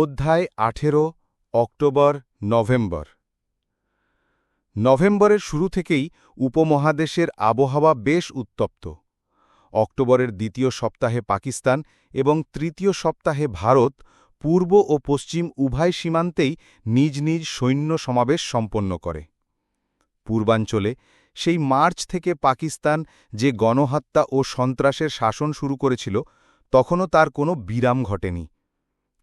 অধ্যায় আঠেরো, October, November. নভেম্বরের শুরু থেকেই উপমহাদেশের আবহাওয়া বেশ উত্তপ্ত। অক্টোবরের দ্বিতীয় সপ্তাহে পাকিস্তান এবং তৃতীয় সপ্তাহে ভারত পূর্ব ও পশ্চিম উভয় সীমান্তেই নিজ নিজ সৈন্য সমাবেশ সম্পন্ন করে। পূর্বাঞ্চলে সেই মার্চ থেকে পাকিস্তান যে গণহত্যা ও সন্ত্রাসের শাসন শুরু করেছিল, তখনও তার কোনো বিরাম ঘটেনি।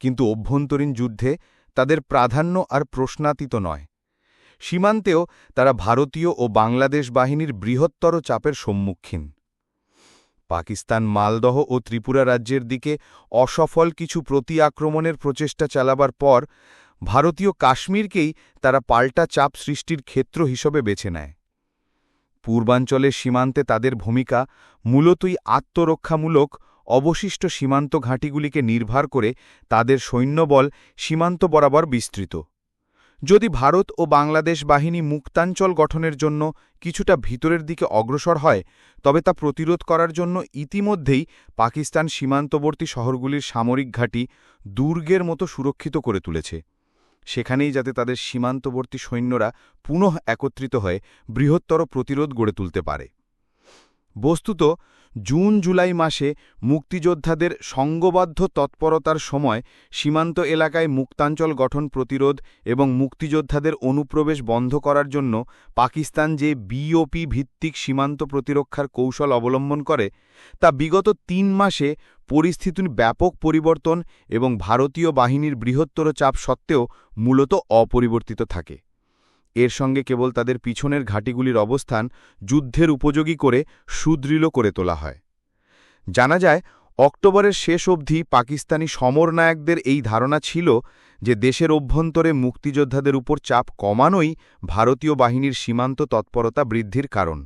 কিন্তু অভ্যন্তরীণ যুদ্ধে তাদের প্রাধান্য আর প্রশ্নাতীত নয়। সীমান্তেও তারা ভারতীয় ও বাংলাদেশ বাহিনীর বৃহত্তর চাপের সম্মুখীন। পাকিস্তান মালদহ ও ত্রিপুরা রাজ্যের দিকে অসফল কিছু প্রতি আক্রমণের প্রচেষ্টা চালাবার পর ভারতীয় কাশ্মীরকেই তারা পাল্টা চাপ সৃষ্টির ক্ষেত্র হিসেবে বেছে নেয়। পূর্বাঞ্চলের সীমান্তে তাদের ভূমিকা মূলতই আত্মরক্ষামূলক অবশিষ্ট সীমান্ত ঘাঁটিগুলিকে নির্ভর করে তাদের সৈন্যবল সীমান্ত বরাবর বিস্তৃত। যদি ভারত ও বাংলাদেশ বাহিনী মুক্তাঞ্চল গঠনের জন্য কিছুটা ভিতরের দিকে অগ্রসর হয়, তবে তা প্রতিরোধ করার জন্য ইতিমধ্যেই পাকিস্তান সীমান্তবর্তী শহরগুলির সামরিক ঘাঁটি দুর্গের মতো সুরক্ষিত করে তুলেছে। সেখানেই যাতে তাদের সীমান্তবর্তী সৈন্যরা পুনঃ একত্রিত হয়ে বৃহত্তর প্রতিরোধ গড়ে তুলতে পারে। বস্তুত, জুন জুলাই মাসে মুক্তিযোদ্ধাদের সঙ্গবদ্ধ তৎপরতার সময় সীমান্ত এলাকায় মুক্তাঞ্চল গঠন প্রতিরোধ এবং মুক্তিযোদ্ধাদের অনুপ্রবেশ বন্ধ করার জন্য পাকিস্তান যে বিওপি ভিত্তিক সীমান্ত প্রতিরক্ষার কৌশল অবলম্বন করে, তা বিগত তিন মাসে পরিস্থিতির ব্যাপক পরিবর্তন এবং ভারতীয় বাহিনীর বৃহত্তর চাপ সত্ত্বেও মূলত অপরিবর্তিত থাকে। এর সঙ্গে কেবল তাদের পিছনের ঘাটিগুলির অবস্থান যুদ্ধের উপযোগী করে সুদৃঢ় করে তোলা হয়। জানা যায়, অক্টোবরের শেষ অবধি পাকিস্তানি সমরনায়কদের এই ধারণা ছিল যে দেশের অভ্যন্তরে মুক্তিযোদ্ধাদের উপর চাপ কমানোই ভারতীয় বাহিনীর সীমান্ত তৎপরতা বৃদ্ধির কারণ।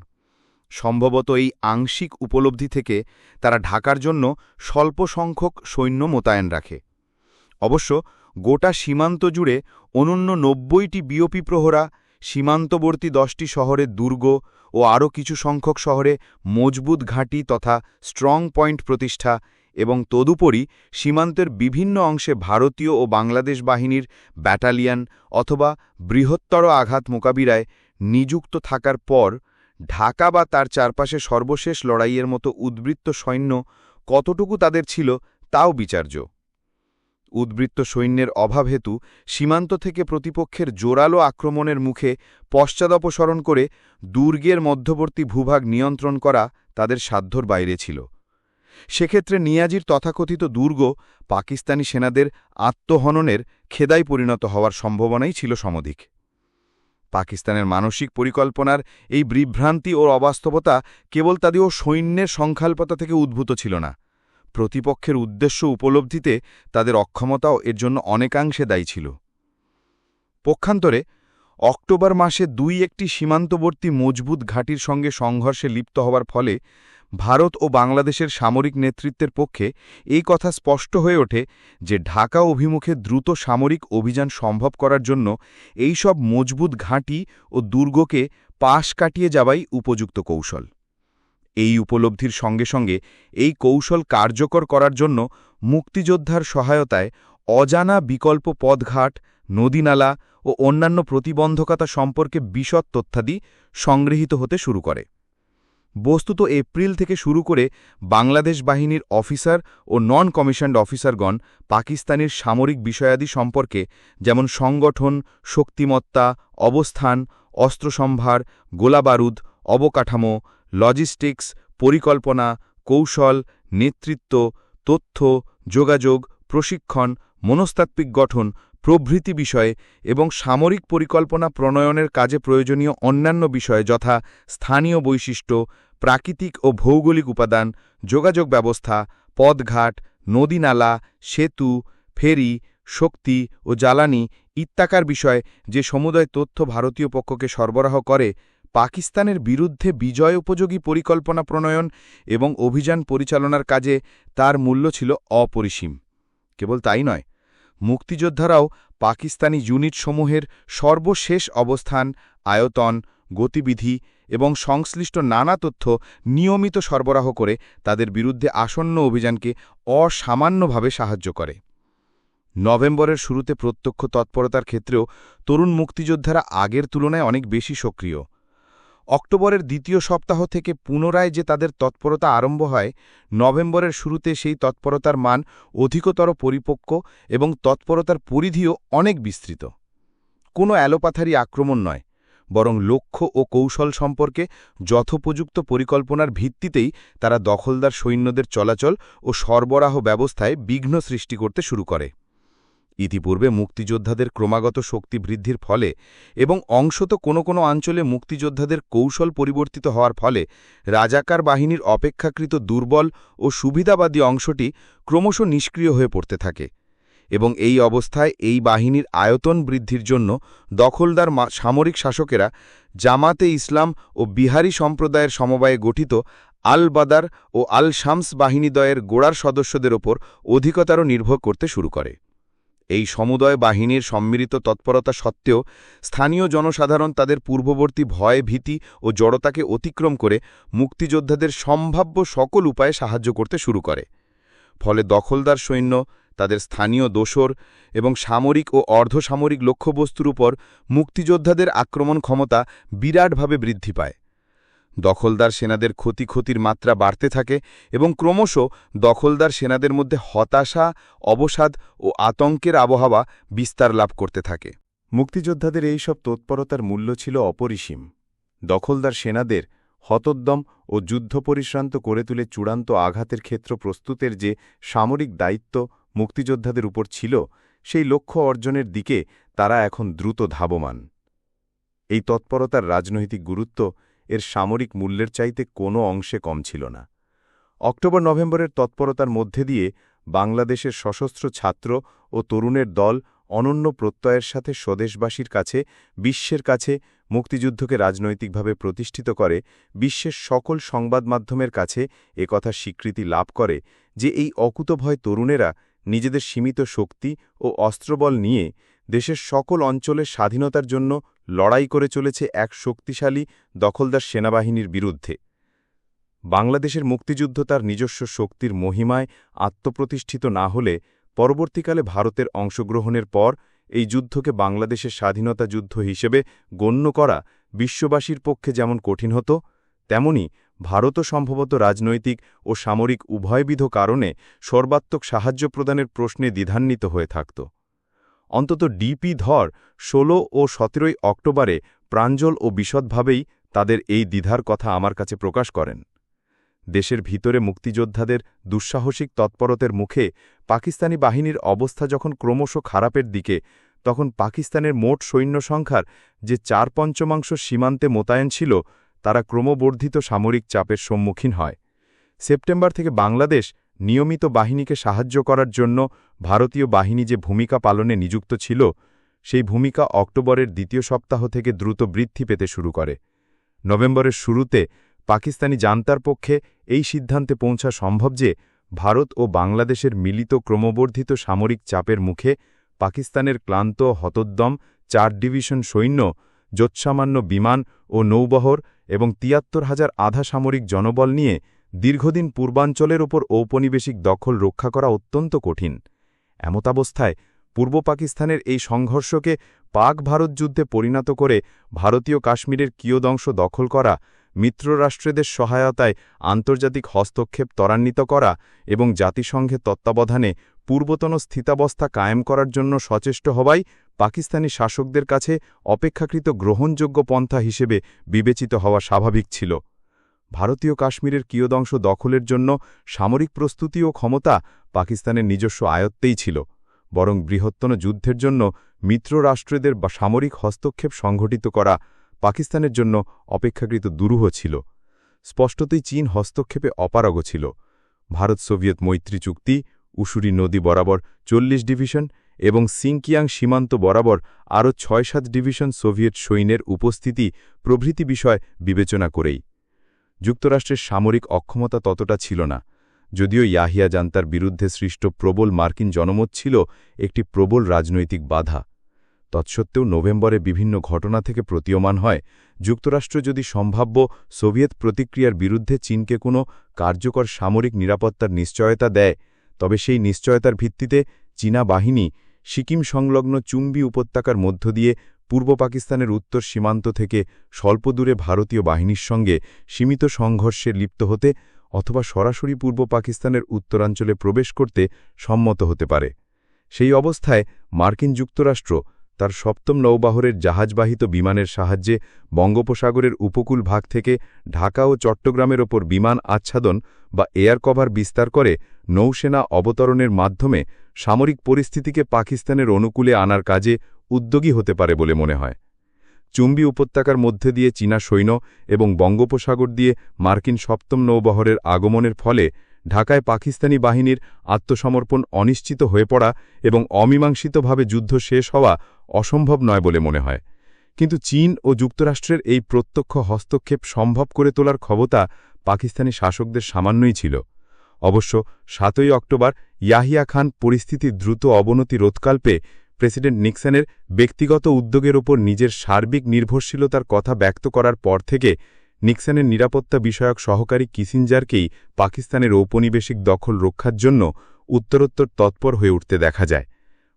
সম্ভবত এই আংশিক উপলব্ধি থেকে তারা ঢাকার জন্য স্বল্প সংখ্যক সৈন্য মোতায়েন রাখে। অবশ্য গোটা সীমান্ত জুড়ে অনন্য নব্বইটি বিওপি প্রহরা, সীমান্তবর্তী দশটি শহরে দুর্গ ও আরও কিছু সংখ্যক শহরে মজবুত ঘাঁটি তথা স্ট্রং পয়েন্ট প্রতিষ্ঠা এবং তদুপরি সীমান্তের বিভিন্ন অংশে ভারতীয় ও বাংলাদেশ বাহিনীর ব্যাটালিয়ান অথবা বৃহত্তর আঘাত মোকাবিলায় নিযুক্ত থাকার পর ঢাকা বা তার চারপাশে সর্বশেষ লড়াইয়ের মতো উদ্বৃত্ত সৈন্য কতটুকু তাদের ছিল তাও বিচার্য। উদ্বৃত্ত সৈন্যের অভাব হেতু সীমান্ত থেকে প্রতিপক্ষের জোরালো আক্রমণের মুখে পশ্চাদপসরণ করে দুর্গের মধ্যবর্তী ভূভাগ নিয়ন্ত্রণ করা তাদের সাধ্যর বাইরে ছিল। সেক্ষেত্রে নিয়াজির তথাকথিত দুর্গ পাকিস্তানি সেনাদের আত্মহননের খেদাই পরিণত হওয়ার সম্ভাবনাই ছিল সমধিক। পাকিস্তানের মানসিক পরিকল্পনার এই বিভ্রান্তি ও অবাস্তবতা কেবল তাদের সৈন্যের সংখ্যাল্পতা থেকে উদ্ভূত ছিল না। প্রতিপক্ষের উদ্দেশ্য উপলব্ধিতে তাদের অক্ষমতাও এর জন্য অনেকাংশে দায়ী ছিল। পক্ষান্তরে, অক্টোবর মাসে দুই একটি সীমান্তবর্তী মজবুত ঘাটির সঙ্গে সংঘর্ষে লিপ্ত হওয়ার ফলে ভারত ও বাংলাদেশের সামরিক নেতৃত্বের পক্ষে এই কথা স্পষ্ট হয়ে ওঠে যে ঢাকা অভিমুখে দ্রুত সামরিক অভিযান সম্ভব করার জন্য এই সব মজবুত ঘাঁটি ও দুর্গকে পাশ কাটিয়ে যাওয়াই উপযুক্ত কৌশল। এই উপলব্ধির সঙ্গে সঙ্গে এই কৌশল কার্যকর করার জন্য মুক্তিযোদ্ধার সহায়তায় অজানা বিকল্প পথঘাট, নদীনালা ও অন্যান্য প্রতিবন্ধকতা সম্পর্কে বিশদ তথ্যাদি সংগৃহীত হতে শুরু করে। বস্তুত এপ্রিল থেকে শুরু করে বাংলাদেশ বাহিনীর অফিসার ও নন কমিশনড অফিসারগণ পাকিস্তানের সামরিক বিষয়াদি সম্পর্কে যেমন সংগঠন, শক্তিমত্তা, অবস্থান, অস্ত্রসম্ভার, গোলাবারুদ, অবকাঠামো লজিস্টিক্স, পরিকল্পনা, কৌশল, নেতৃত্ব, তথ্য, যোগাযোগ, প্রশিক্ষণ, মনস্তাত্ত্বিক গঠন, প্রভৃতি বিষয়ে এবং সামরিক পরিকল্পনা প্রণয়নের কাজে প্রয়োজনীয় অন্যান্য বিষয়ে যথা স্থানীয় বৈশিষ্ট্য, প্রাকৃতিক ও ভৌগোলিক উপাদান, যোগাযোগ ব্যবস্থা, পথঘাট, নদীনালা, সেতু, ফেরি, শক্তি ও জ্বালানি ইত্যাকার বিষয়ে যে সমুদয় তথ্য ভারতীয় পক্ষকে সরবরাহ করে পাকিস্তানের বিরুদ্ধে বিজয় উপযোগী পরিকল্পনা প্রণয়ন এবং অভিযান পরিচালনার কাজে তার মূল্য ছিল অপরিসীম। কেবল তাই নয়, মুক্তিযোদ্ধারাও পাকিস্তানি ইউনিটসমূহের সর্বশেষ অবস্থান, আয়তন, গতিবিধি এবং সংশ্লিষ্ট নানা তথ্য নিয়মিত সরবরাহ করে তাদের বিরুদ্ধে আসন্ন অভিযানকে অসামান্যভাবে সাহায্য করে। নভেম্বরের শুরুতে প্রত্যক্ষ তৎপরতার ক্ষেত্রেও তরুণ মুক্তিযোদ্ধারা আগের তুলনায় অনেক বেশি সক্রিয়। অক্টোবরের দ্বিতীয় সপ্তাহ থেকে পুনরায় যে তাদের তৎপরতা আরম্ভ হয়, নভেম্বরের শুরুতে সেই তৎপরতার মান অধিকতর পরিপক্ক এবং তৎপরতার পরিধিও অনেক বিস্তৃত। কোনো অ্যালোপাথারি আক্রমণ নয়, বরং লক্ষ্য ও কৌশল সম্পর্কে যথোপযুক্ত পরিকল্পনার ভিত্তিতেই তারা দখলদার সৈন্যদের চলাচল ও সরবরাহ ব্যবস্থায় বিঘ্ন সৃষ্টি করতে শুরু করে। ইতিপূর্বে মুক্তিযোদ্ধাদের ক্রমাগত শক্তি বৃদ্ধির ফলে এবং অংশত কোনো কোনো অঞ্চলে মুক্তিযোদ্ধাদের কৌশল পরিবর্তিত হওয়ার ফলে রাজাকার বাহিনীর অপেক্ষাকৃত দুর্বল ও সুবিধাবাদী অংশটি ক্রমশ নিষ্ক্রিয় হয়ে পড়তে থাকে এবং এই অবস্থায় এই বাহিনীর আয়তন বৃদ্ধির জন্য দখলদার সামরিক শাসকেরা জামাতে ইসলাম ও বিহারি সম্প্রদায়ের সমবায়ে গঠিত আল বাদার ও আল শামস বাহিনীদ্বয়ের গোড়ার সদস্যদের ওপর অধিকতারও নির্ভর করতে শুরু করে। এই সমুদয় বাহিনীর সম্মিলিত তৎপরতা সত্ত্বেও স্থানীয় জনসাধারণ তাদের পূর্ববর্তী ভয়, ভীতি ও জড়তাকে অতিক্রম করে মুক্তিযোদ্ধাদের সম্ভাব্য সকল উপায়ে সাহায্য করতে শুরু করে। ফলে দখলদার সৈন্য, তাদের স্থানীয় দোসর এবং সামরিক ও অর্ধসামরিক লক্ষ্যবস্তুর উপর মুক্তিযোদ্ধাদের আক্রমণ ক্ষমতা বিরাটভাবে বৃদ্ধি পায়। দখলদার সেনাদের ক্ষতি ক্ষতির মাত্রা বাড়তে থাকে এবং ক্রমশ দখলদার সেনাদের মধ্যে হতাশা, অবসাদ ও আতঙ্কের আবহাওয়া বিস্তার লাভ করতে থাকে। মুক্তিযোদ্ধাদের এই সব তৎপরতার মূল্য ছিল অপরিসীম। দখলদার সেনাদের হতোদ্যম ও যুদ্ধ পরিশ্রান্ত করে তুলে চূড়ান্ত আঘাতের ক্ষেত্র প্রস্তুতের যে সামরিক দায়িত্ব মুক্তিযোদ্ধাদের উপর ছিল, সেই লক্ষ্য অর্জনের দিকে তারা এখন দ্রুত ধাবমান। এই তৎপরতার রাজনৈতিক গুরুত্ব এর সামরিক মূল্যের চাইতে কোনো অংশে কম ছিল না। অক্টোবর নভেম্বরের তৎপরতার মধ্যে দিয়ে বাংলাদেশের সশস্ত্র ছাত্র ও তরুণের দল অনন্য প্রত্যয়ের সাথে স্বদেশবাসীর কাছে, বিশ্বের কাছে মুক্তিযুদ্ধকে রাজনৈতিকভাবে প্রতিষ্ঠিত করে, বিশ্বের সকল সংবাদ মাধ্যমের কাছে একথা স্বীকৃতি লাভ করে যে এই অকুতভয় তরুণেরা নিজেদের সীমিত শক্তি ও অস্ত্রবল নিয়ে দেশের সকল অঞ্চলের স্বাধীনতার জন্য লড়াই করে চলেছে এক শক্তিশালী, দখলদার সেনাবাহিনীর বিরুদ্ধে। বাংলাদেশের মুক্তিযুদ্ধ তার নিজস্ব শক্তির মহিমায় আত্মপ্রতিষ্ঠিত না হলে পরবর্তীকালে ভারতের অংশগ্রহণের পর এই যুদ্ধকে বাংলাদেশের স্বাধীনতা যুদ্ধ হিসেবে গণ্য করা বিশ্ববাসীর পক্ষে যেমন কঠিন হতো, তেমনি ভারতও সম্ভবত রাজনৈতিক ও সামরিক উভয়বিধ কারণে সর্বাত্মক সাহায্য প্রদানের প্রশ্নে দ্বিধান্বিত হয়ে থাকত। অন্তত ডিপি ধর ১৬ ও সতেরোই অক্টোবরে প্রাঞ্জল ও বিশদভাবেই তাদের এই দ্বিধার কথা আমার কাছে প্রকাশ করেন। দেশের ভিতরে মুক্তিযোদ্ধাদের দুঃসাহসিক তৎপরতের মুখে পাকিস্তানি বাহিনীর অবস্থা যখন ক্রমশ খারাপের দিকে, তখন পাকিস্তানের মোট সৈন্য সংখ্যার যে চার পঞ্চমাংশ সীমান্তে মোতায়েন ছিল, তারা ক্রমবর্ধিত সামরিক চাপের সম্মুখীন হয়। সেপ্টেম্বর থেকে বাংলাদেশ নিয়মিত বাহিনীকে সাহায্য করার জন্য ভারতীয় বাহিনী যে ভূমিকা পালনে নিযুক্ত ছিল, সেই ভূমিকা অক্টোবরের দ্বিতীয় সপ্তাহ থেকে দ্রুত বৃদ্ধি পেতে শুরু করে। নভেম্বরের শুরুতে পাকিস্তানি জান্তার পক্ষে এই সিদ্ধান্তে পৌঁছা সম্ভব যে ভারত ও বাংলাদেশের মিলিত ক্রমবর্ধিত সামরিক চাপের মুখে পাকিস্তানের ক্লান্ত, হতোদ্যম চার ডিভিশন সৈন্য, যৎসামান্য বিমান ও নৌবহর এবং তিয়াত্তর হাজার আধা সামরিক জনবল নিয়ে দীর্ঘদিন পূর্বাঞ্চলের ওপর ঔপনিবেশিক দখল রক্ষা করা অত্যন্ত কঠিন। এমতাবস্থায়, পূর্ব পাকিস্তানের এই সংঘর্ষকে পাক ভারত যুদ্ধে পরিণত করে ভারতীয় কাশ্মীরের কিয়দংশ দখল করা, মিত্ররাষ্ট্রদের সহায়তায় আন্তর্জাতিক হস্তক্ষেপ ত্বরান্বিত করা এবং জাতিসংঘের তত্ত্বাবধানে পূর্বতন স্থিতাবস্থা কায়েম করার জন্য সচেষ্ট হওয়াই পাকিস্তানি শাসকদের কাছে অপেক্ষাকৃত গ্রহণযোগ্য পন্থা হিসেবে বিবেচিত হওয়া স্বাভাবিক ছিল। ভারতীয় কাশ্মীরের কিয়দংশ দখলের জন্য সামরিক প্রস্তুতি ও ক্ষমতা পাকিস্তানের নিজস্ব আয়ত্তেই ছিল, বরং বৃহত্তন যুদ্ধের জন্য মিত্ররাষ্ট্রদের বা সামরিক হস্তক্ষেপ সংঘটিত করা পাকিস্তানের জন্য অপেক্ষাকৃত দুরূহ ছিল। স্পষ্টতই চীন হস্তক্ষেপে অপারগ ছিল। ভারত সোভিয়েত মৈত্রী চুক্তি, উসুরি নদী বরাবর চল্লিশ ডিভিশন এবং সিংকিয়াং সীমান্ত বরাবর আরও ছয় সাত ডিভিশন সোভিয়েত সৈন্যের উপস্থিতি প্রভৃতি বিষয় বিবেচনা করেই। যুক্তরাষ্ট্রের সামরিক অক্ষমতা ততটা ছিল না, যদিও ইয়াহিয়া জান্তার বিরুদ্ধে সৃষ্ট প্রবল মার্কিন জনমত ছিল একটি প্রবল রাজনৈতিক বাধা। তৎসত্ত্বেও নভেম্বরে বিভিন্ন ঘটনা থেকে প্রতীয়মান হয়, যুক্তরাষ্ট্র যদি সম্ভাব্য সোভিয়েত প্রতিক্রিয়ার বিরুদ্ধে চীনকে কোনো কার্যকর সামরিক নিরাপত্তার নিশ্চয়তা দেয়, তবে সেই নিশ্চয়তার ভিত্তিতে চীনা বাহিনী সিকিম সংলগ্ন চুম্বি উপত্যকার মধ্য দিয়ে পূর্ব পাকিস্তানের উত্তর সীমান্ত থেকে স্বল্প দূরে ভারতীয় বাহিনীর সঙ্গে সীমিত সংঘর্ষে লিপ্ত হতে অথবা সরাসরি পূর্ব পাকিস্তানের উত্তরাঞ্চলে প্রবেশ করতে সম্মত হতে পারে। সেই অবস্থায় মার্কিন যুক্তরাষ্ট্র তার সপ্তম নৌবাহরের জাহাজবাহিত বিমানের সাহায্যে বঙ্গোপসাগরের উপকূল ভাগ থেকে ঢাকা ও চট্টগ্রামের ওপর বিমান আচ্ছাদন বা এয়ার কভার বিস্তার করে নৌসেনা অবতরণের মাধ্যমে সামরিক পরিস্থিতিকে পাকিস্তানের অনুকূলে আনার কাজে উদ্যোগী হতে পারে বলে মনে হয়। চুম্বি উপত্যকার মধ্যে দিয়ে চীনা সৈন্য এবং বঙ্গোপসাগর দিয়ে মার্কিন সপ্তম নৌবহরের আগমনের ফলে ঢাকায় পাকিস্তানি বাহিনীর আত্মসমর্পণ অনিশ্চিত হয়ে পড়া এবং অমীমাংসিতভাবে যুদ্ধ শেষ হওয়া অসম্ভব নয় বলে মনে হয়। কিন্তু চীন ও যুক্তরাষ্ট্রের এই প্রত্যক্ষ হস্তক্ষেপ সম্ভব করে তোলার ক্ষমতা পাকিস্তানি শাসকদের সামান্যই ছিল। অবশ্য সাতই অক্টোবর ইয়াহিয়া খান পরিস্থিতির দ্রুত অবনতি রোধকাল্পে প্রেসিডেন্ট নিক্সনের ব্যক্তিগত উদ্যোগের ওপর নিজের সার্বিক নির্ভরশীলতার কথা ব্যক্ত করার পর থেকে নিক্সনের নিরাপত্তা বিষয়ক সহকারী কিসিঞ্জারকেই পাকিস্তানের ঔপনিবেশিক দখল রক্ষার জন্য উত্তরোত্তর তৎপর হয়ে উঠতে দেখা যায়।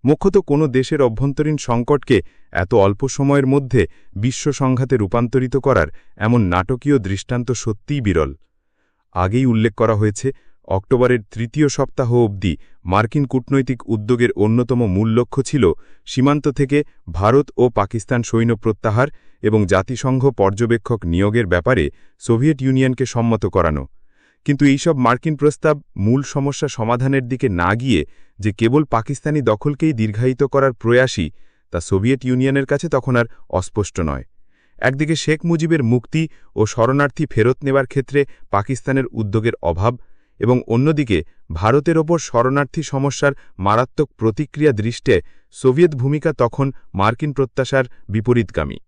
মুখ্যত কোনো দেশের অভ্যন্তরীণ সংকটকে এত অল্প সময়ের মধ্যে বিশ্ব সংঘাতে রূপান্তরিত করার এমন নাটকীয় দৃষ্টান্ত সত্যিই বিরল। আগেই উল্লেখ করা হয়েছে অক্টোবরের তৃতীয় সপ্তাহ অবধি মার্কিন কূটনৈতিক উদ্যোগের অন্যতম মূল লক্ষ্য ছিল সীমান্ত থেকে ভারত ও পাকিস্তান সৈন্য প্রত্যাহার এবং জাতিসংঘ পর্যবেক্ষক নিয়োগের ব্যাপারে সোভিয়েত ইউনিয়নকে সম্মত করানো। কিন্তু এইসব মার্কিন প্রস্তাব মূল সমস্যা সমাধানের দিকে না গিয়ে যে কেবল পাকিস্তানি দখলকেই দীর্ঘায়িত করার প্রয়াসই তা সোভিয়েত ইউনিয়নের কাছে তখন আর অস্পষ্ট নয়। একদিকে শেখ মুজিবের মুক্তি ও শরণার্থী ফেরত নেবার ক্ষেত্রে পাকিস্তানের উদ্যোগের অভাব এবং অন্যদিকে, ভারতের ওপর শরণার্থী সমস্যার মারাত্মক প্রতিক্রিয়া দৃষ্টে সোভিয়েত ভূমিকা তখন মার্কিন প্রত্যাশার বিপরীতগামী।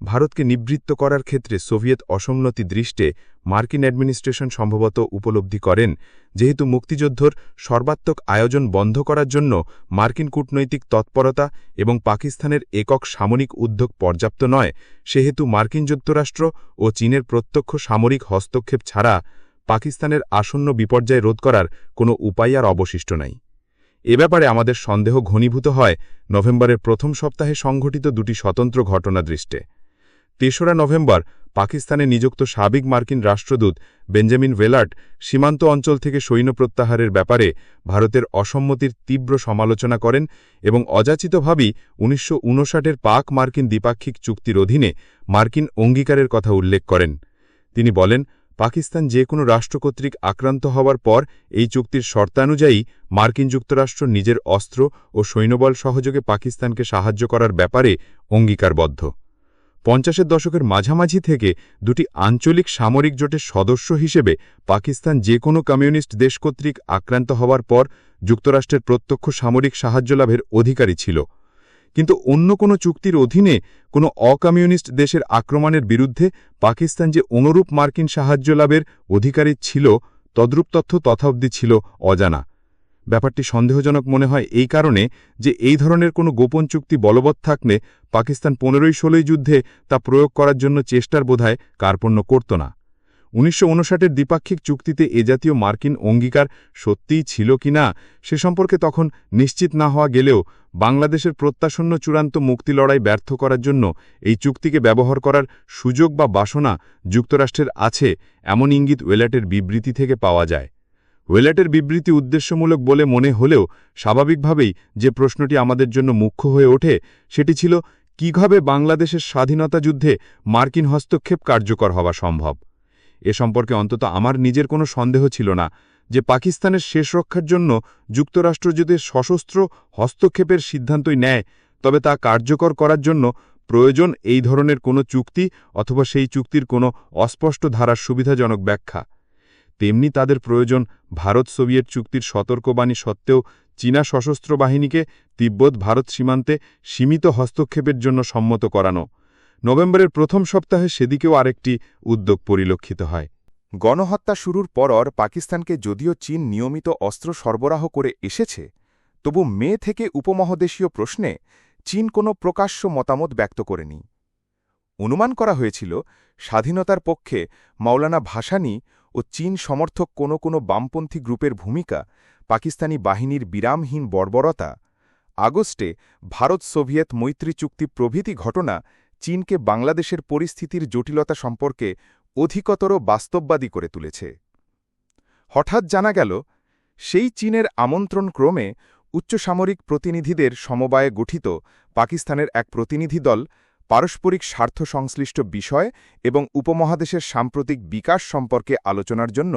ভারতকে নিবৃত্ত করার ক্ষেত্রে সোভিয়েত অসম্মতি দৃষ্টে মার্কিন অ্যাডমিনিস্ট্রেশন সম্ভবত উপলব্ধি করেন, যেহেতু মুক্তিযুদ্ধর সর্বাত্মক আয়োজন বন্ধ করার জন্য মার্কিন কূটনৈতিক তৎপরতা এবং পাকিস্তানের একক সামরিক উদ্যোগ পর্যাপ্ত নয়, সেহেতু মার্কিন যুক্তরাষ্ট্র ও চীনের প্রত্যক্ষ সামরিক হস্তক্ষেপ ছাড়া পাকিস্তানের আসন্ন বিপর্যয় রোধ করার কোনো উপায় আর অবশিষ্ট নাই। এ ব্যাপারে আমাদের সন্দেহ ঘনীভূত হয় নভেম্বরের প্রথম সপ্তাহে সংঘটিত দুটি স্বতন্ত্র ঘটনা দৃষ্টে। তেসরা নভেম্বর, পাকিস্তানে নিযুক্ত সাবেক মার্কিন রাষ্ট্রদূত বেঞ্জামিন ওয়েলার্ট সীমান্ত অঞ্চল থেকে সৈন্য প্রত্যাহারের ব্যাপারে ভারতের অসম্মতির তীব্র সমালোচনা করেন এবং অযাচিতভাবেই উনিশশো উনষাটের পাক মার্কিন দ্বিপাক্ষিক চুক্তির অধীনে মার্কিন অঙ্গীকারের কথা উল্লেখ করেন। তিনি বলেন পাকিস্তান যে কোনো রাষ্ট্র কর্তৃক আক্রান্ত হওয়ার পর এই চুক্তির শর্তানুযায়ী মার্কিন যুক্তরাষ্ট্র নিজের অস্ত্র ও সৈন্যবল সহযোগে পাকিস্তানকে সাহায্য করার ব্যাপারে অঙ্গীকারবদ্ধ। পঞ্চাশের দশকের মাঝামাঝি থেকে দুটি আঞ্চলিক সামরিক জোটের সদস্য হিসেবে পাকিস্তান যে কোনো কমিউনিস্ট দেশ কর্তৃক আক্রান্ত হওয়ার পর যুক্তরাষ্ট্রের প্রত্যক্ষ সামরিক সাহায্য লাভের অধিকারী ছিল। কিন্তু অন্য কোনো চুক্তির অধীনে কোনো অকমিউনিস্ট দেশের আক্রমণের বিরুদ্ধে পাকিস্তান যে অনুরূপ মার্কিন সাহায্য লাভের অধিকারী ছিল, তদ্রূপ তথ্য তথাব্দি ছিল অজানা। ব্যাপারটি সন্দেহজনক মনে হয় এই কারণে যে এই ধরনের কোনো গোপন চুক্তি বলবৎ থাকলে পাকিস্তান পনেরোই ষোলোই যুদ্ধে তা প্রয়োগ করার জন্য চেষ্টার বোধায় কার্পণ্য করত না। উনিশশো উনষাটের দ্বিপাক্ষিক চুক্তিতে এ জাতীয় মার্কিন অঙ্গীকার সত্যিই ছিল কি না, সে সম্পর্কে তখন নিশ্চিত না হওয়া গেলেও বাংলাদেশের প্রত্যাসন্ন চূড়ান্ত মুক্তি লড়াই ব্যর্থ করার জন্য এই চুক্তিকে ব্যবহার করার সুযোগ বা বাসনা যুক্তরাষ্ট্রের আছে এমন ইঙ্গিত ওয়েলাটের বিবৃতি থেকে পাওয়া যায়। ওয়েলাটের বিবৃতি উদ্দেশ্যমূলক বলে মনে হলেও স্বাভাবিকভাবেই যে প্রশ্নটি আমাদের জন্য মুখ্য হয়ে ওঠে সেটি ছিল, কীভাবে বাংলাদেশের স্বাধীনতা যুদ্ধে মার্কিন হস্তক্ষেপ কার্যকর হওয়া সম্ভব? এ সম্পর্কে অন্তত আমার নিজের কোনো সন্দেহ ছিল না যে পাকিস্তানের শেষ রক্ষার জন্য যুক্তরাষ্ট্র যদি সশস্ত্র হস্তক্ষেপের সিদ্ধান্তই নেয়, তবে তা কার্যকর করার জন্য প্রয়োজন এই ধরনের কোনো চুক্তি অথবা সেই চুক্তির কোনো অস্পষ্ট ধারার সুবিধাজনক ব্যাখ্যা। তেমনি তাদের প্রয়োজন ভারত সোভিয়েট চুক্তির সতর্কবাণী সত্ত্বেও চীনা সশস্ত্র বাহিনীকে তিব্বত ভারত সীমান্তে সীমিত হস্তক্ষেপের জন্য সম্মত করানো। নভেম্বরের প্রথম সপ্তাহে সেদিকেও আরেকটি উদ্যোগ পরিলক্ষিত হয়। গণহত্যা শুরুর পরর পাকিস্তানকে যদিও চীন নিয়মিত অস্ত্র সরবরাহ করে এসেছে, তবু মে থেকে উপমহাদেশীয় প্রশ্নে চীন কোনো প্রকাশ্য মতামত ব্যক্ত করেনি। অনুমান করা হয়েছিল, স্বাধীনতার পক্ষে মাওলানা ভাসানী ও চীন সমর্থক কোনো কোনো বামপন্থী গ্রুপের ভূমিকা, পাকিস্তানি বাহিনীর বিরামহীন বর্বরতা, আগস্টে ভারত সোভিয়েত মৈত্রী চুক্তি প্রভৃতি ঘটনা চীনকে বাংলাদেশের পরিস্থিতির জটিলতা সম্পর্কে অধিকতর বাস্তববাদী করে তুলেছে। হঠাৎ জানা গেল, সেই চীনের আমন্ত্রণ ক্রমে উচ্চসামরিক প্রতিনিধিদের সমবায়ে গঠিত পাকিস্তানের এক প্রতিনিধি দল পারস্পরিক স্বার্থ সংশ্লিষ্ট বিষয় এবং উপমহাদেশের সাম্প্রতিক বিকাশ সম্পর্কে আলোচনার জন্য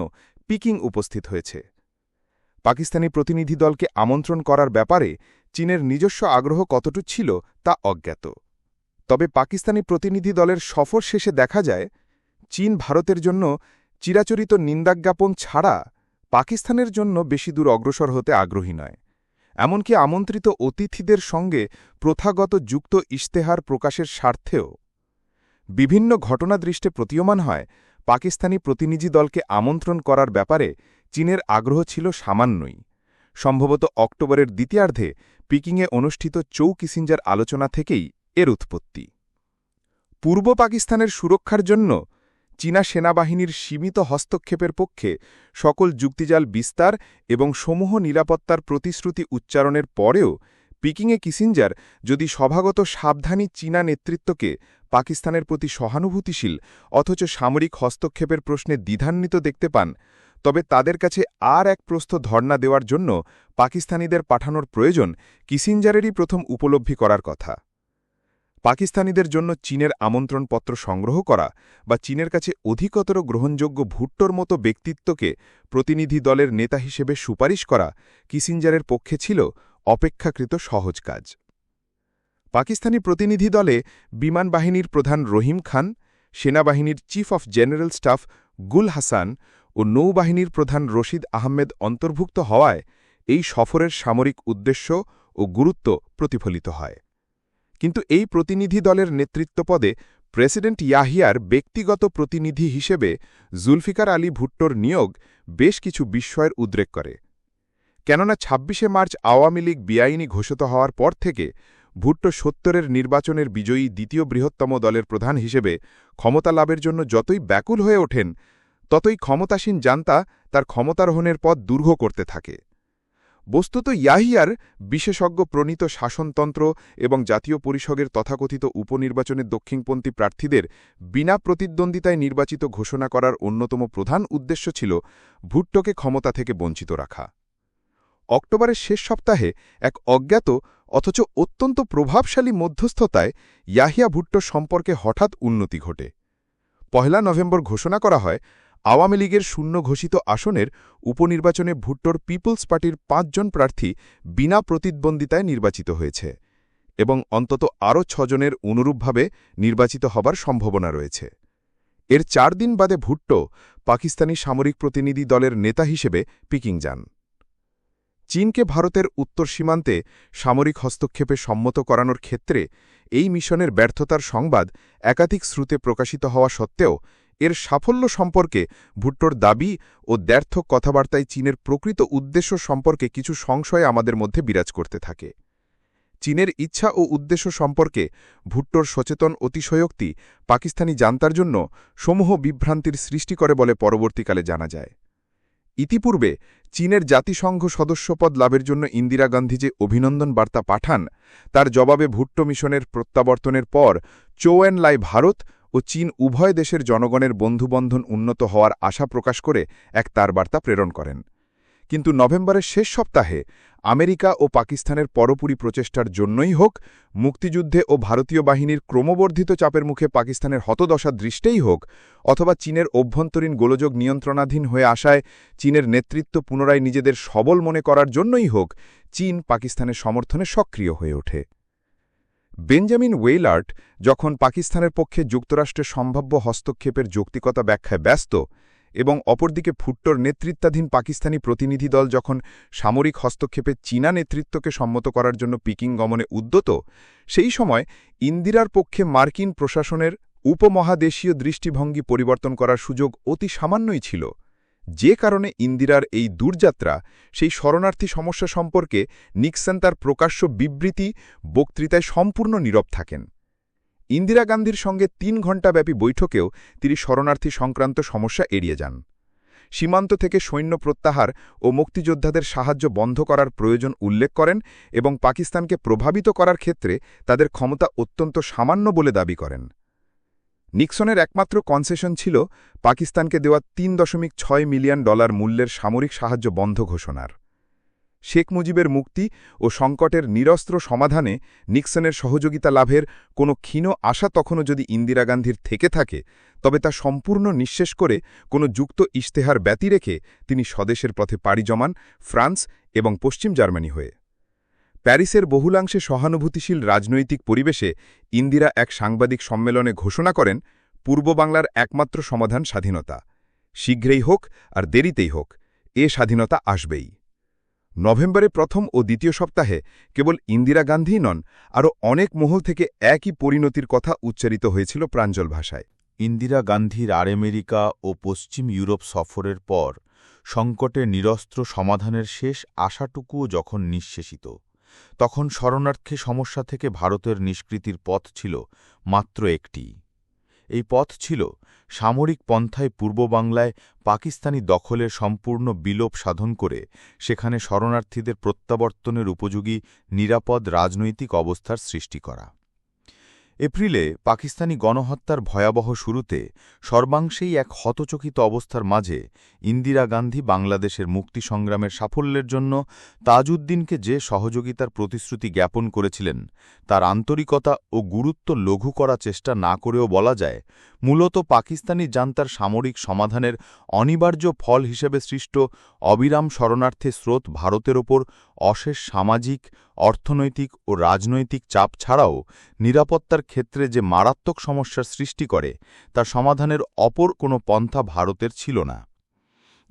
পিকিং উপস্থিত হয়েছে। পাকিস্তানি প্রতিনিধি দলকে আমন্ত্রণ করার ব্যাপারে চীনের নিজস্ব আগ্রহ কতটুক ছিল তা অজ্ঞাত। তবে পাকিস্তানি প্রতিনিধি দলের সফর শেষে দেখা যায়, চীন ভারতের জন্য চিরাচরিত নিন্দাজ্ঞাপন ছাড়া পাকিস্তানের জন্য বেশি দূর অগ্রসর হতে আগ্রহী নয়। এমনকি আমন্ত্রিত অতিথিদের সঙ্গে প্রথাগত যুক্ত ইশতেহার প্রকাশের স্বার্থেও। বিভিন্ন ঘটনা দৃষ্টে প্রতীয়মান হয়, পাকিস্তানি প্রতিনিধি দলকে আমন্ত্রণ করার ব্যাপারে চীনের আগ্রহ ছিল সামান্যই। সম্ভবত অক্টোবরের দ্বিতীয়ার্ধে পিকিংয়ে অনুষ্ঠিত চৌ কিসিঞ্জার আলোচনা থেকেই এর উৎপত্তি। পূর্ব পাকিস্তানের সুরক্ষার জন্য চীনা সেনাবাহিনীর সীমিত হস্তক্ষেপের পক্ষে সকল যুক্তিজাল বিস্তার এবং সমূহ নিরাপত্তার প্রতিশ্রুতি উচ্চারণের পরেও পিকিংয়ে কিসিঞ্জার যদি সভাগত সাবধানী চীনা নেতৃত্বকে পাকিস্তানের প্রতি সহানুভূতিশীল অথচ সামরিক হস্তক্ষেপের প্রশ্নে দ্বিধান্বিত দেখতে পান, তবে তাদের কাছে আর এক প্রস্থ ধর্ণা দেওয়ার জন্য পাকিস্তানিদের পাঠানোর প্রয়োজন কিসিঞ্জারেরই প্রথম উপলব্ধি করার কথা। পাকিস্তানিদের জন্য চীনের আমন্ত্রণপত্র সংগ্রহ করা বা চীনের কাছে অধিকতর গ্রহণযোগ্য ভুট্টোর মতো ব্যক্তিত্বকে প্রতিনিধি দলের নেতা হিসেবে সুপারিশ করা কিসিঞ্জারের পক্ষে ছিল অপেক্ষাকৃত সহজ কাজ। পাকিস্তানি প্রতিনিধি দলে বিমান বাহিনীর প্রধান রহিম খান, সেনাবাহিনীর চিফ অফ জেনারেল স্টাফ গুল হাসান ও নৌবাহিনীর প্রধান রশিদ আহমেদ অন্তর্ভুক্ত হওয়ায় এই সফরের সামরিক উদ্দেশ্য ও গুরুত্ব প্রতিফলিত হয়। কিন্তু এই প্রতিনিধি দলের নেতৃত্ব পদে প্রেসিডেন্ট ইয়াহিয়ার ব্যক্তিগত প্রতিনিধি হিসেবে জুলফিকার আলী ভুট্টোর নিয়োগ বেশ কিছু বিস্ময়ের উদ্রেক করে। কেননা ২৬শে মার্চ আওয়ামী লীগ বেআইনি ঘোষিত হওয়ার পর থেকে ভুট্টো সত্তরের নির্বাচনের বিজয়ী দ্বিতীয় বৃহত্তম দলের প্রধান হিসেবে ক্ষমতা লাভের জন্য যতই ব্যাকুল হয়ে ওঠেন, ততই ক্ষমতাসীন জানতা তার ক্ষমতারোহণের পথ দুর্ঘ করতে থাকে। বস্তুত ইয়াহিয়ার বিশেষজ্ঞ প্রণীত শাসনতন্ত্র এবং জাতীয় পরিষদের তথাকথিত উপনির্বাচনের দক্ষিণপন্থী প্রার্থীদের বিনা প্রতিদ্বন্দ্বিতায় নির্বাচিত ঘোষণা করার অন্যতম প্রধান উদ্দেশ্য ছিল ভুট্টোকে ক্ষমতা থেকে বঞ্চিত রাখা। অক্টোবরের শেষ সপ্তাহে এক অজ্ঞাত অথচ অত্যন্ত প্রভাবশালী মধ্যস্থতায় ইয়াহিয়া ভুট্টো সম্পর্কে হঠাৎ উন্নতি ঘটে। পহেলা নভেম্বর ঘোষণা করা হয় আওয়ামী লীগের শূন্য ঘোষিত আসনের উপনির্বাচনে ভুট্টোর পিপলস পার্টির পাঁচজন প্রার্থী বিনা প্রতিদ্বন্দ্বিতায় নির্বাচিত হয়েছে এবং অন্তত আরও ছজনের অনুরূপভাবে নির্বাচিত হবার সম্ভাবনা রয়েছে। এর চার দিন বাদে ভুট্টো পাকিস্তানি সামরিক প্রতিনিধি দলের নেতা হিসেবে পিকিং যান। চীনকে ভারতের উত্তর সীমান্তে সামরিক হস্তক্ষেপে সম্মত করানোর ক্ষেত্রে এই মিশনের ব্যর্থতার সংবাদ একাধিক শ্রুতে প্রকাশিত হওয়া সত্ত্বেও এর সাফল্য সম্পর্কে ভুট্টোর দাবি ও দ্ব্যর্থ কথাবার্তায় চীনের প্রকৃত উদ্দেশ্য সম্পর্কে কিছু সংশয় আমাদের মধ্যে বিরাজ করতে থাকে। চীনের ইচ্ছা ও উদ্দেশ্য সম্পর্কে ভুট্টোর সচেতন অতিশয়োক্তি পাকিস্তানি জানতার জন্য সমূহ বিভ্রান্তির সৃষ্টি করে বলে পরবর্তীকালে জানা যায়। ইতিপূর্বে চীনের জাতিসংঘ সদস্যপদ লাভের জন্য ইন্দিরা গান্ধী যে অভিনন্দন বার্তা পাঠান, তার জবাবে ভুট্টো মিশনের প্রত্যাবর্তনের পর চৌয়েন লাই ভারত ও চীন উভয় দেশের জনগণের বন্ধুবন্ধন উন্নত হওয়ার আশা প্রকাশ করে এক তার বার্তা প্রেরণ করেন। কিন্তু নভেম্বরের শেষ সপ্তাহে আমেরিকা ও পাকিস্তানের পরপুরি প্রচেষ্টার জন্যই হোক, মুক্তিযুদ্ধে ও ভারতীয় বাহিনীর ক্রমবর্ধিত চাপের মুখে পাকিস্তানের হতদশা দৃষ্টেই হোক, অথবা চীনের অভ্যন্তরীণ গোলযোগ নিয়ন্ত্রণাধীন হয়ে আসায় চীনের নেতৃত্ব পুনরায় নিজেদের সবল মনে করার জন্যই হোক, চীন পাকিস্তানের সমর্থনে সক্রিয় হয়ে ওঠে। বেঞ্জামিন ওয়েলার্ট যখন পাকিস্তানের পক্ষে যুক্তরাষ্ট্রের সম্ভাব্য হস্তক্ষেপের যৌক্তিকতা ব্যাখ্যায় ব্যস্ত এবং অপরদিকে ভুট্টোর নেতৃত্বাধীন পাকিস্তানি প্রতিনিধি দল যখন সামরিক হস্তক্ষেপে চীনা নেতৃত্বকে সম্মত করার জন্য পিকিং গমনে উদ্যত, সেই সময় ইন্দিরার পক্ষে মার্কিন প্রশাসনের উপমহাদেশীয় দৃষ্টিভঙ্গি পরিবর্তন করার সুযোগ অতি সামান্যই ছিল। যে কারণে ইন্দিরার এই দূরযাত্রা, সেই শরণার্থী সমস্যা সম্পর্কে নিক্সন তার প্রকাশ্য বিবৃতি বক্তৃতায় সম্পূর্ণ নীরব থাকেন। ইন্দিরা গান্ধীর সঙ্গে তিন ঘণ্টাব্যাপী বৈঠকেও তিনি শরণার্থী সংক্রান্ত সমস্যা এড়িয়ে যান। সীমান্ত থেকে সৈন্য প্রত্যাহার ও মুক্তিযোদ্ধাদের সাহায্য বন্ধ করার প্রয়োজন উল্লেখ করেন এবং পাকিস্তানকে প্রভাবিত করার ক্ষেত্রে তাদের ক্ষমতা অত্যন্ত সামান্য বলে দাবি করেন। নিক্সনের একমাত্র কনসেশন ছিল পাকিস্তানকে দেওয়া তিন দশমিক ছয় মিলিয়ন ডলার মূল্যের সামরিক সাহায্য বন্ধ ঘোষণার। শেখ মুজিবের মুক্তি ও সংকটের নিরস্ত্র সমাধানে নিক্সনের সহযোগিতা লাভের কোনো ক্ষীণ আশা তখনও যদি ইন্দিরা গান্ধীর থেকে থাকে, তবে তা সম্পূর্ণ নিঃশেষ করে কোনো যুক্ত ইশতেহার ব্যতি রেখে তিনি স্বদেশের পথে পাড়ি জমান ফ্রান্স এবং পশ্চিম জার্মানি হয়ে। প্যারিসের বহুলাংশে সহানুভূতিশীল রাজনৈতিক পরিবেশে ইন্দিরা এক সাংবাদিক সম্মেলনে ঘোষণা করেন, পূর্ব বাংলার একমাত্র সমাধান স্বাধীনতা। শীঘ্রেই হোক আর দেরিতেই হোক, এ স্বাধীনতা আসবেই। নভেম্বরে প্রথম ও দ্বিতীয় সপ্তাহে কেবল ইন্দিরা গান্ধীই নন, আরও অনেক মহল থেকে একই পরিণতির কথা উচ্চারিত হয়েছিল প্রাঞ্জল ভাষায়। ইন্দিরা গান্ধীর আর আমেরিকা ও পশ্চিম ইউরোপ সফরের পর সংকটের নিরস্ত্র সমাধানের শেষ আশাটুকুও যখন নিঃশেষিত তখন শরণার্থী সমস্যা থেকে ভারতের নিষ্কৃতির পথ ছিল মাত্র একটি। এই পথ ছিল সামরিক পন্থায় পূর্ববাংলায় পাকিস্তানি দখলের সম্পূর্ণ বিলোপ সাধন করে সেখানে শরণার্থীদের প্রত্যাবর্তনের উপযোগী নিরাপদ রাজনৈতিক অবস্থার সৃষ্টি করা। এপ্রিলে পাকিস্তানি গণহত্যার ভয়াবহ শুরুতে সর্বাংশেই এক হতচকিত অবস্থার মাঝে ইন্দিরা গান্ধী বাংলাদেশের মুক্তি সংগ্রামের সাফল্যের জন্য তাজউদ্দিনকে যে সহযোগিতার প্রতিশ্রুতি জ্ঞাপন করেছিলেন, তার আন্তরিকতা ও গুরুত্ব লঘু করা চেষ্টা না করেও বলা যায় মূলত পাকিস্তানি জান্তার সামরিক সমাধানের অনিবার্য ফল হিসেবে সৃষ্ট অবিরাম শরণার্থী স্রোত ভারতের ওপর অশেষ সামাজিক, অর্থনৈতিক ও রাজনৈতিক চাপ ছাড়াও নিরাপত্তার ক্ষেত্রে যে মারাত্মক সমস্যার সৃষ্টি করে, তা সমাধানের অপর কোনো পন্থা ভারতের ছিল না।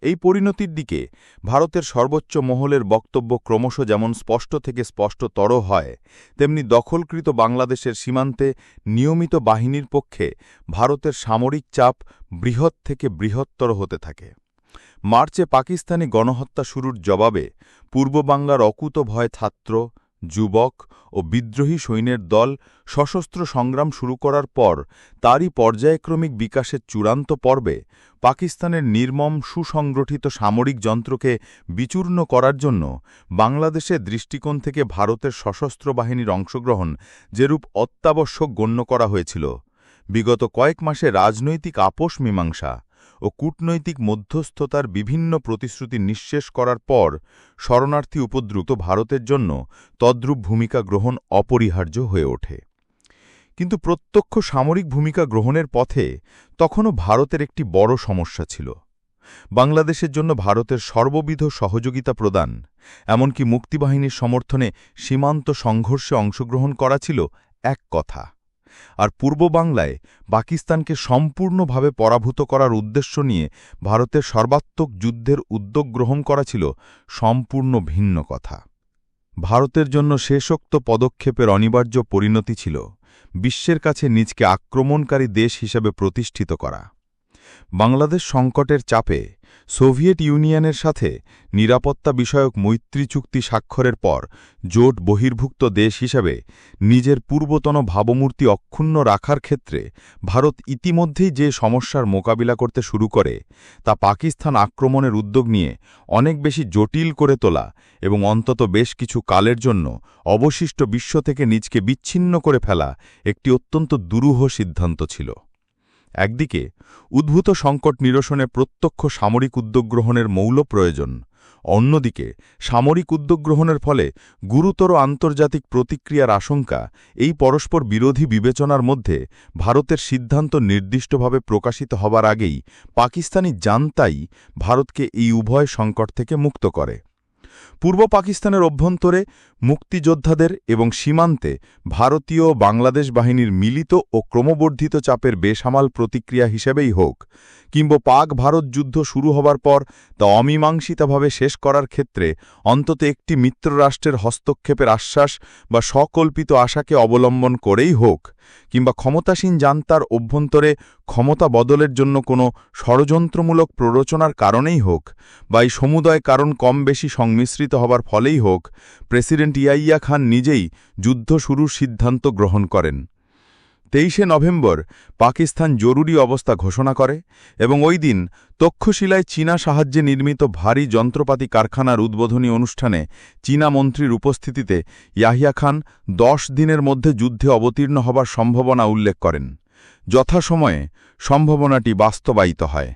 এই পরিণতির দিকে ভারতের সর্বোচ্চ মহলের বক্তব্য ক্রমশ যেমন স্পষ্ট থেকে স্পষ্টতর হয়, তেমনি দখলকৃত বাংলাদেশের সীমান্তে নিয়মিত বাহিনীর পক্ষে ভারতের সামরিক চাপ বৃহৎ থেকে বৃহত্তর হতে থাকে। মার্চে পাকিস্তানি গণহত্যা শুরুর জবাবে পূর্ব বাংলার অকুত ভয় ছাত্র যুবক ও বিদ্রোহী সৈন্যের দল সশস্ত্র সংগ্রাম শুরু করার পর তারই পর্যায়ক্রমিক বিকাশের চূড়ান্ত পর্বে পাকিস্তানের নির্মম সুসংগঠিত সামরিক যন্ত্রকে বিচূর্ণ করার জন্য বাংলাদেশের দৃষ্টিকোণ থেকে ভারতের সশস্ত্র বাহিনীর অংশগ্রহণ যেরূপ অত্যাবশ্যক গণ্য করা হয়েছিল। বিগত কয়েক মাসে রাজনৈতিক আপোষ মীমাংসা। ও কূটনৈতিক মধ্যস্থতার বিভিন্ন প্রতিশ্রুতি নিঃশেষ করার পর শরণার্থী উপদ্রুত ভারতের জন্য তদ্রূপ ভূমিকা গ্রহণ অপরিহার্য হয়ে ওঠে। কিন্তু প্রত্যক্ষ সামরিক ভূমিকা গ্রহণের পথে তখনও ভারতের একটি বড় সমস্যা ছিল। বাংলাদেশের জন্য ভারতের সর্ববিধ সহযোগিতা প্রদান, এমনকি মুক্তিবাহিনীর সমর্থনে সীমান্ত সংঘর্ষে অংশগ্রহণ করা ছিল এক কথা। আর পূর্ব বাংলায় পাকিস্তানকে সম্পূর্ণভাবে পরাভূত করার উদ্দেশ্য নিয়ে ভারতের সর্বাত্মক যুদ্ধের উদ্যোগ গ্রহণ করা ছিল সম্পূর্ণ ভিন্ন কথা। ভারতের জন্য শেষোক্ত পদক্ষেপের অনিবার্য পরিণতি ছিল বিশ্বের কাছে নিজকে আক্রমণকারী দেশ হিসেবে প্রতিষ্ঠিত করা। বাংলাদেশ সংকটের চাপে সোভিয়েত ইউনিয়নের সাথে নিরাপত্তা বিষয়ক মৈত্রী চুক্তি স্বাক্ষরের পর জোট বহির্ভুক্ত দেশ হিসেবে নিজের পূর্বতন ভাবমূর্তি অক্ষুণ্ণ রাখার ক্ষেত্রে ভারত ইতিমধ্যেই যে সমস্যার মোকাবিলা করতে শুরু করে, তা পাকিস্তান আক্রমণের উদ্যোগ নিয়ে অনেক বেশি জটিল করে তোলা এবং অন্তত বেশ কিছু কালের জন্য অবশিষ্ট বিশ্ব থেকে নিজকে বিচ্ছিন্ন করে ফেলা একটি অত্যন্ত দুরূহ সিদ্ধান্ত ছিল। একদিকে, উদ্ভূত সংকট নিরসনে প্রত্যক্ষ সামরিক উদ্যোগ গ্রহণের মৌল প্রয়োজন, অন্যদিকে, সামরিক উদ্যোগ গ্রহণের ফলে গুরুতর আন্তর্জাতিক প্রতিক্রিয়ার আশঙ্কা এই পরস্পর বিরোধী বিবেচনার মধ্যে ভারতের সিদ্ধান্ত নির্দিষ্টভাবে প্রকাশিত হবার আগেই পাকিস্তানি জানতাই ভারতকে এই উভয় সংকট থেকে মুক্ত করে। পূর্ব পাকিস্তানের অভ্যন্তরে মুক্তিযোদ্ধাদের এবং সীমান্তে ভারতীয় বাংলাদেশ বাহিনীর মিলিত ও ক্রমবর্ধিত চাপের বেসামাল প্রতিক্রিয়া হিসেবেই হোক, কিংবা পাক ভারত যুদ্ধ শুরু হবার পর তা অমীমাংসিতভাবে শেষ করার ক্ষেত্রে অন্তত একটি মিত্ররাষ্ট্রের হস্তক্ষেপের আশ্বাস বা সকল্পিত আশাকে অবলম্বন করেই হোক, কিংবা ক্ষমতাসীন জান্তার অভ্যন্তরে ক্ষমতা বদলের জন্য কোনো ষড়যন্ত্রমূলক প্ররোচনার কারণেই হোক বা এই সমুদয় কারণ কম বেশি সংমিশ্রিত হবার ফলেই হোক প্রেসিডেন্ট ইয়াইয়া খান নিজেই যুদ্ধ শুরুর সিদ্ধান্ত গ্রহণ করেন। তেইশে নভেম্বর পাকিস্তান জরুরি অবস্থা ঘোষণা করে এবং ওই দিন তক্ষশিলায় চীনা সাহায্যে নির্মিত ভারী যন্ত্রপাতি কারখানার উদ্বোধনী অনুষ্ঠানে চীনা মন্ত্রীর উপস্থিতিতে ইয়াহিয়া খান দশ দিনের মধ্যে যুদ্ধে অবতীর্ণ হবার সম্ভাবনা উল্লেখ করেন। যথাসময়ে সম্ভাবনাটি বাস্তবায়িত হয়।